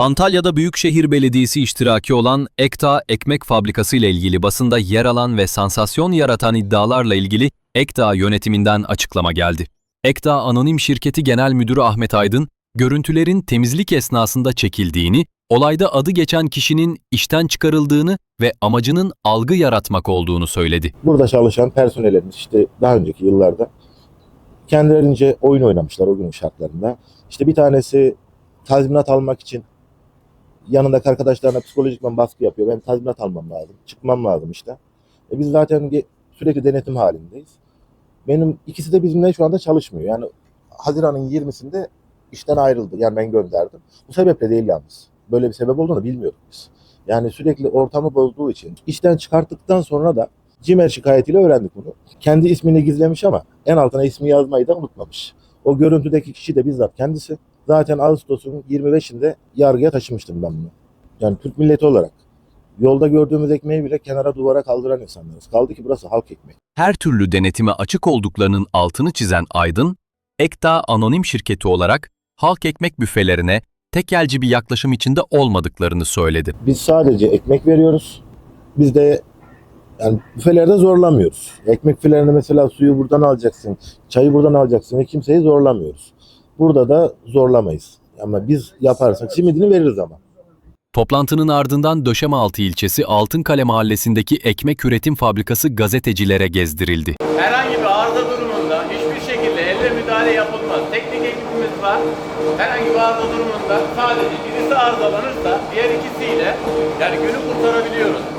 Antalya'da Büyükşehir Belediyesi iştiraki olan Ekta Ekmek Fabrikası ile ilgili basında yer alan ve sansasyon yaratan iddialarla ilgili Ekta yönetiminden açıklama geldi. Ekta Anonim Şirketi Genel Müdürü Ahmet Aydın, görüntülerin temizlik esnasında çekildiğini, olayda adı geçen kişinin işten çıkarıldığını ve amacının algı yaratmak olduğunu söyledi. Burada çalışan personellerimiz işte daha önceki yıllarda kendilerince oyun oynamışlar o günün şartlarında. İşte bir tanesi tazminat almak için yanındaki arkadaşlarına psikolojikman baskı yapıyor. Ben tazminat almam lazım. Çıkmam lazım işte. E biz zaten sürekli denetim halindeyiz. Benim ikisi de bizimle şu anda çalışmıyor. Yani Haziran'ın 20'sinde işten ayrıldı. Yani ben gönderdim. Bu sebeple değil yalnız. Böyle bir sebep olduğunu bilmiyorduk biz. Yani sürekli ortamı bozduğu için işten çıkarttıktan sonra da Cimer şikayetiyle öğrendik bunu. Kendi ismini gizlemiş ama en altına ismi yazmayı da unutmamış. O görüntüdeki kişi de bizzat kendisi. Zaten Ağustos'un 25'inde yargıya taşımıştım ben bunu. Yani Türk milleti olarak yolda gördüğümüz ekmeği bile kenara duvara kaldıran insanlarız. Kaldı ki burası halk ekmeği. her türlü denetime açık olduklarının altını çizen Aydın, Ekta Anonim Şirketi olarak halk ekmek büfelerine tekelci bir yaklaşım içinde olmadıklarını söyledi. Biz sadece ekmek veriyoruz. Biz de yani büfelerde zorlamıyoruz. Ekmek büfelerinde mesela suyu buradan alacaksın, çayı buradan alacaksın ve kimseyi zorlamıyoruz. Burada da zorlamayız. Ama biz yaparsak simidini veririz ama. Toplantının ardından Döşemealtı ilçesi Altınkale mahallesindeki ekmek üretim fabrikası gazetecilere gezdirildi. Herhangi bir arıza durumunda hiçbir şekilde elle müdahale yapılmaz. Teknik ekibimiz var. Herhangi bir arıza durumunda sadece birisi arızalanırsa diğer ikisiyle yani günü kurtarabiliyoruz.